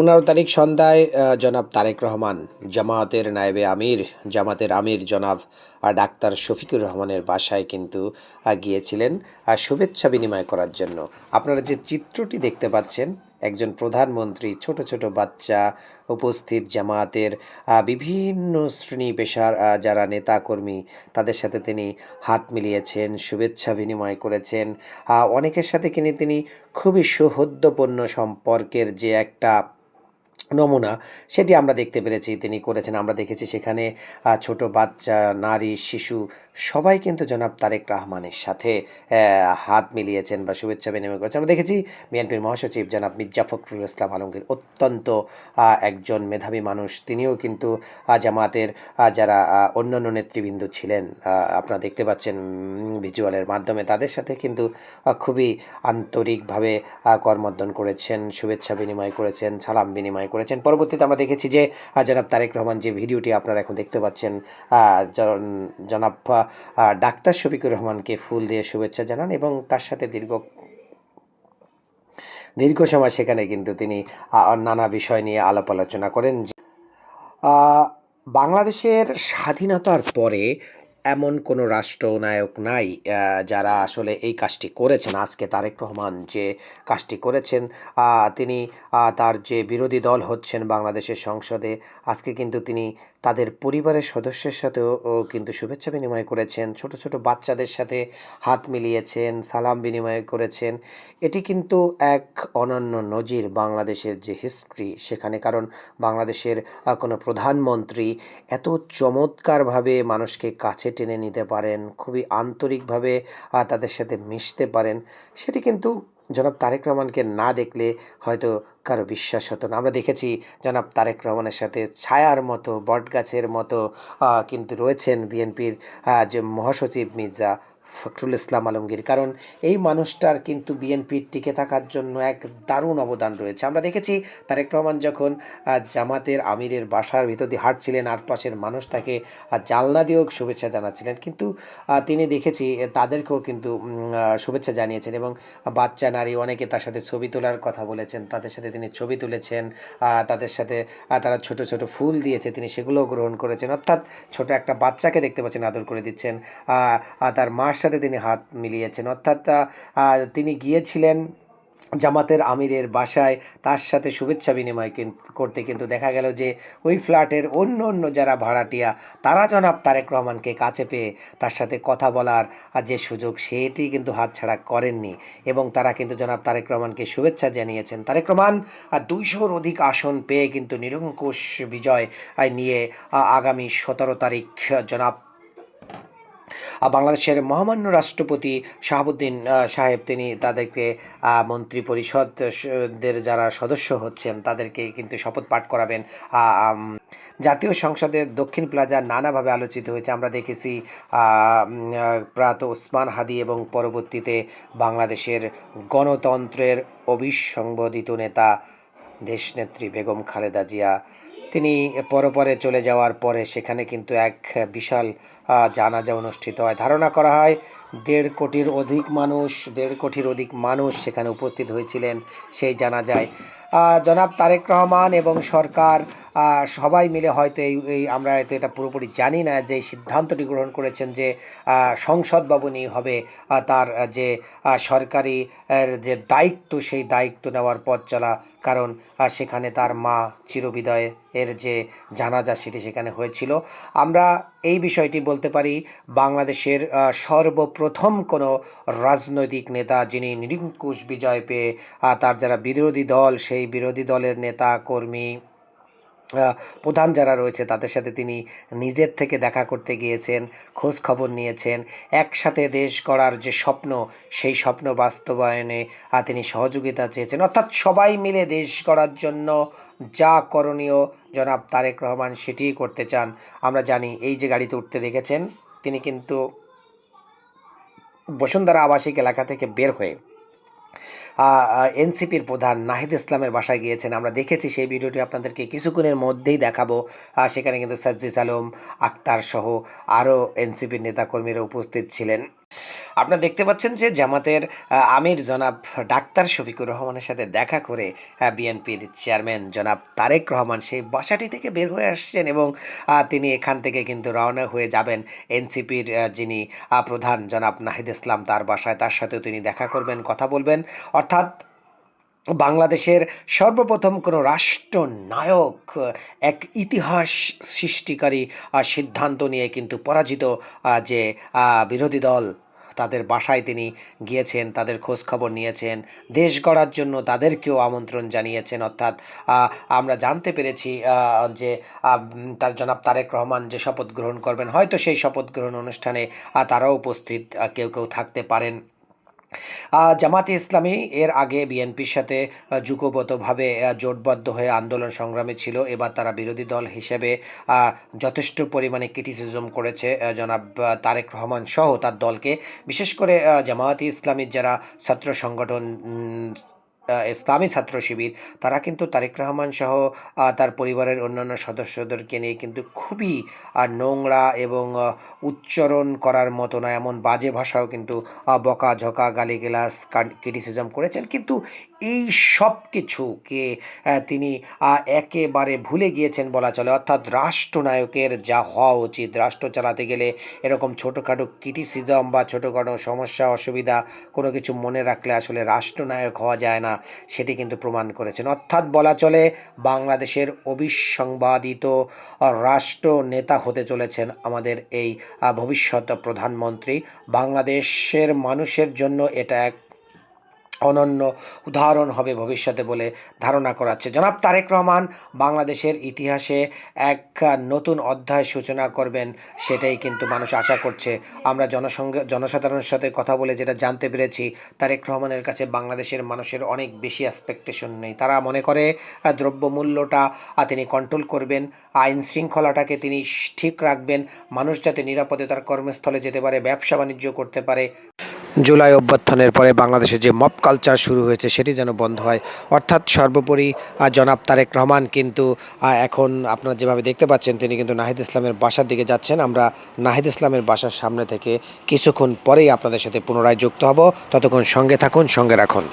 পনেরো তারিখ সন্ধ্যায় জনাব তারেক রহমান জামায়াতের নায়েবে আমির জামাতের আমির জনাব ডাক্তার শফিকুর রহমানের বাসায় কিন্তু গিয়েছিলেন শুভেচ্ছা বিনিময় করার জন্য। আপনারা যে চিত্রটি দেখতে পাচ্ছেন একজন প্রধানমন্ত্রী ছোট ছোট বাচ্চা উপস্থিত জামায়াতের আহ, বিভিন্ন শ্রেণি পেশার যারা নেতাকর্মী তাদের সাথে তিনি হাত মিলিয়েছেন শুভেচ্ছা বিনিময় করেছেন। অনেকের সাথে কিনে তিনি খুবই সৌহার্দ্যপূর্ণ সম্পর্কের যে একটা নমুনা সেটি আমরা দেখতে পেরেছি তিনি করেছেন। আমরা দেখেছি সেখানে ছোট বাচ্চা নারী শিশু সবাই কিন্তু জনাব তারেক রহমানের সাথে হাত মিলিয়েছেন বা শুভেচ্ছা বিনিময় করেছেন। আমরা দেখেছি বিএনপির মহাসচিব জনাব মির্জা ফখরুল ইসলাম আলমগীর অত্যন্ত একজন মেধাবী মানুষ। তিনিও কিন্তু জামাতের যারা অন্যান্য নেতৃবৃন্দ ছিলেন আপনারা দেখতে পাচ্ছেন ভিজুয়ালের মাধ্যমে তাদের সাথে কিন্তু খুবই আন্তরিকভাবে আহ, করেছেন শুভেচ্ছা বিনিময় করেছেন সালাম বিনিময় করেছেন। পরবর্তীতে আমরা দেখেছি যে জনাব তারেক রহমান যে ভিডিওটি আপনারা এখন দেখতে পাচ্ছেন জনাব ডাক্তার শফিকুর রহমানকে ফুল দিয়ে শুভেচ্ছা জানান এবং তার সাথে দীর্ঘ দীর্ঘ সময় সেখানে কিন্তু তিনি নানা বিষয় নিয়ে আলাপ আলোচনা করেন। বাংলাদেশের স্বাধীনতার পরে এমন কোনো রাষ্ট্রনায়ক নাই যারা আসলে এই কাজটি করেছেন। আজকে তারেক রহমান যে কাজটি করেছেন তিনি তার যে বিরোধী দল হচ্ছেন বাংলাদেশের সংসদে, আজকে কিন্তু তিনি তাদের পরিবারের সদস্যের সাথেও কিন্তু শুভেচ্ছা বিনিময় করেছেন। ছোট ছোট বাচ্চাদের সাথে হাত মিলিয়েছেন, সালাম বিনিময় করেছেন। এটি কিন্তু এক অনন্য নজির বাংলাদেশের যে হিস্ট্রি সেখানে। কারণ বাংলাদেশের কোনো প্রধানমন্ত্রী এত চমৎকারভাবে মানুষকে কাছে টেনে নিতে পারেন, খুবই আন্তরিকভাবে তাদের সাথে মিশতে পারেন, সেটি কিন্তু জনাব তারেক রহমানকে না দেখলে হয়তো কারও বিশ্বাস হতো না। আমরা দেখেছি জনাব তারেক রহমানের সাথে ছায়ার মতো, বটগাছের মতো কিন্তু রয়েছেন বিএনপির যে মহাসচিব মির্জা ফখরুল ইসলাম আলমগীর, কারণ এই মানুষটার কিন্তু বিএনপির টিকে থাকার জন্য এক দারুণ অবদান রয়েছে। আমরা দেখেছি তারেক রহমান যখন জামাতের আমিরের বাসার ভিতর দিয়ে হাঁটছিলেন, আর পাশের মানুষ তাকে জালনা দিয়েও শুভেচ্ছা জানাচ্ছিলেন। কিন্তু তিনি দেখেছি তাদেরকেও কিন্তু শুভেচ্ছা জানিয়েছেন এবং বাচ্চা, নারী অনেকে তার সাথে ছবি তোলার কথা বলেছেন, তাদের সাথে তিনি ছবি তুলেছেন তাদের সাথে তারা ছোট ছোট ফুল দিয়েছে, তিনি সেগুলোও গ্রহণ করেছেন। অর্থাৎ ছোট একটা বাচ্চাকে দেখতে পাচ্ছেন, আদর করে দিচ্ছেন তার মার সাথে তিনি হাত মিলিয়েছেন। অর্থাৎ তিনি গিয়েছিলেন জামাতের আমিরের বাসায়। তার সাথে শুভেচ্ছা বিনিময় করতে কিন্তু দেখা গেল যে, ওই ফ্ল্যাটের অন্য অন্য যারা ভাড়াটিয়া, তারা জনাব তারেক রহমানকে কাছে পেয়ে তার সাথে কথা বলার যে সুযোগ, সেটি কিন্তু হাতছাড়া করেননি। এবং তারা কিন্তু জনাব তারেক রহমানকে শুভেচ্ছা জানিয়েছেন। তারেক রহমান দুইশোর অধিক আসন পেয়ে কিন্তু নিরঙ্কুশ বিজয় নিয়ে আগামী সতেরো তারিখ জনাব বাংলাদেশের মহামান্য রাষ্ট্রপতি শাহাবুদ্দিন সাহেব, তিনি তাদেরকে মন্ত্রী যারা সদস্য হচ্ছেন, তাদেরকে কিন্তু শপথ পাঠ করাবেন। জাতীয় সংসদের দক্ষিণ প্লাজা নানাভাবে আলোচিত হয়েছে। আমরা দেখেছি প্রাত ওসমান হাদি এবং পরবর্তীতে বাংলাদেশের গণতন্ত্রের অবিসংবাদিত নেতা দেশনেত্রী বেগম খালেদা জিয়া তিনি পরপরে চলে যাওয়ার পরে সেখানে কিন্তু এক বিশাল জানাজা অনুষ্ঠিত হয়। ধারণা করা হয় দেড় কোটির অধিক মানুষ দেড় কোটির অধিক মানুষ সেখানে উপস্থিত হয়েছিলেন সেই জানা যায়। জনাব তারেক রহমান এবং সরকার সবাই মিলে হয়তো এই এই আমরা হয়তো এটা পুরোপুরি জানি না যে সিদ্ধান্তটি গ্রহণ করেছেন যে সংসদ ভবনই হবে তার যে সরকারি যে দায়িত্ব সেই দায়িত্ব নেওয়ার পথ চলা। কারণ সেখানে তার মা চিরবিদয় এর যে জানাজা সেটি সেখানে হয়েছিল। আমরা এই বিষয়টি বলতে পারি বাংলাদেশের আহ, সর্বপ্রথম কোনো রাজনৈতিক নেতা যিনি নিরঙ্কুশ বিজয় পেয়ে তার যারা বিরোধী দল, সেই বিরোধী দলের নেতা, কর্মী প্রধান যারা রয়েছে, তাদের সাথে তিনি নিজের থেকে দেখা করতে গিয়েছেন, খোঁজ খবর নিয়েছেন। একসাথে দেশ গড়ার যে স্বপ্ন, সেই স্বপ্ন বাস্তবায়নে তিনি সহযোগিতা চেয়েছেন। অর্থাৎ সবাই মিলে দেশ গড়ার জন্য যা করণীয়, জনাব তারেক রহমান সেটিই করতে চান। আমরা জানি এই যে গাড়িতে উঠতে দেখেছেন, তিনি কিন্তু বসুন্ধরা আবাসিক এলাকা থেকে বের হয়ে এনসিপির প্রধান নাহিদ ইসলামের বাসায় গিয়েছেন। আমরা দেখেছি সেই ভিডিওটি আপনাদেরকে কিছুক্ষণের মধ্যেই দেখাবো। সেখানে কিন্তু সাজ্জিস আলম, আক্তার সহ আরও এনসিপির নেতাকর্মীরা উপস্থিত ছিলেন। আপনারা দেখতে পাচ্ছেন যে জামাতের আমির জনাব ডাক্তার শফিকুর রহমানের সাথে দেখা করে বিএনপির চেয়ারম্যান জনাব তারেক রহমান সেই বাসাটি থেকে বের হয়ে আসছেন এবং তিনি এখান থেকে কিন্তু রওনা হয়ে যাবেন। এনসিপির যিনি প্রধান জনাব নাহিদ ইসলাম তার বাসায়, তার সাথেও তিনি দেখা করবেন, কথা বলবেন। অর্থাৎ বাংলাদেশের সর্বপ্রথম কোনো রাষ্ট্রনায়ক, এক ইতিহাস সৃষ্টিকারী সিদ্ধান্ত নিয়ে কিন্তু পরাজিত যে বিরোধী দল তাদের বাসায় তিনি গিয়েছেন, তাদের খোঁজ খবর নিয়েছেন, দেশ গড়ার জন্য তাদেরকেও আমন্ত্রণ জানিয়েছেন, অর্থাৎ আমরা জানতে পেরেছি যে তার জনাব তারেক রহমান যে শপথ গ্রহণ করবেন, হয়তো সেই শপথ গ্রহণ অনুষ্ঠানে তারাও উপস্থিত কেউ কেউ থাকতে পারেন। জামাতে ইসলামী এর আগে বিএনপির সাথে যুগবতভাবে জোটবদ্ধ হয়ে আন্দোলন সংগ্রামে ছিল। এবার তারা বিরোধী দল হিসেবে যথেষ্ট পরিমাণে ক্রিটিসিজম করেছে জনাব তারেক রহমান সহ তার দলকে। বিশেষ করে জামায়াতে ইসলামীর যারা ছাত্র সংগঠন ইসলামী ছাত্র শিবির তারা কিন্তু তারেক রহমান সহ তার পরিবারের অন্যান্য সদস্যদেরকে নিয়ে কিন্তু খুবই নোংরা এবং উচ্চারণ করার মতো না এমন বাজে ভাষাও কিন্তু আহ, বকাঝকা গালিগালাজ ক্রিটিসিজম করেছেন। কিন্তু এই সব কিছুকে তিনি একেবারে ভুলে গিয়েছেন বলা চলে। অর্থাৎ রাষ্ট্রনায়কের যা হওয়া উচিত রাষ্ট্র চালাতে গেলে এরকম ছোটোখাটো ক্রিটিসিজম বা ছোটোখাটো সমস্যা অসুবিধা কোনো কিছু মনে রাখলে আসলে রাষ্ট্রনায়ক হওয়া যায় না। সেটি কিন্তু প্রমাণ করেছেন। অর্থাৎ বলা চলে, বাংলাদেশের অবিসংবাদিত রাষ্ট্র নেতা হতে চলেছেন আমাদের এই ভবিষ্যৎ প্রধানমন্ত্রী। বাংলাদেশের মানুষের জন্য এটা এক অনন্য উদাহরণ হবে ভবিষ্যতে বলে ধারণা করাচ্ছে। জনাব তারেক রহমান, বাংলাদেশের ইতিহাসে এক নতুন অধ্যায় সূচনা করবেন সেটাই কিন্তু মানুষ আশা করছে। আমরা জনসংঘ জনসাধারণের সাথে কথা বলে যেটা জানতে পেরেছি, তারেক রহমানের কাছে বাংলাদেশের মানুষের অনেক বেশি এক্সপেকটেশন নেই। তারা মনে করে দ্রব্যমূল্যটা তিনি কন্ট্রোল করবেন, আইন শৃঙ্খলাটাকে তিনি ঠিক রাখবেন, মানুষ যাতে নিরাপদে তার কর্মস্থলে যেতে পারে, ব্যবসা বাণিজ্য করতে পারে। জুলাই অভ্যর্থনের পরে বাংলাদেশে যে মপ কালচার শুরু হয়েছে, সেটি যেন বন্ধ হয়। অর্থাৎ সর্বোপরি জনাব তারেক রহমান কিন্তু এখন আপনারা যেভাবে দেখতে পাচ্ছেন, তিনি কিন্তু নাহিদ ইসলামের বাসার দিকে যাচ্ছেন। আমরা নাহিদ ইসলামের বাসার সামনে থেকে কিছুক্ষণ পরেই আপনাদের সাথে পুনরায় যুক্ত হব। ততক্ষণ সঙ্গে থাকুন, সঙ্গে রাখুন।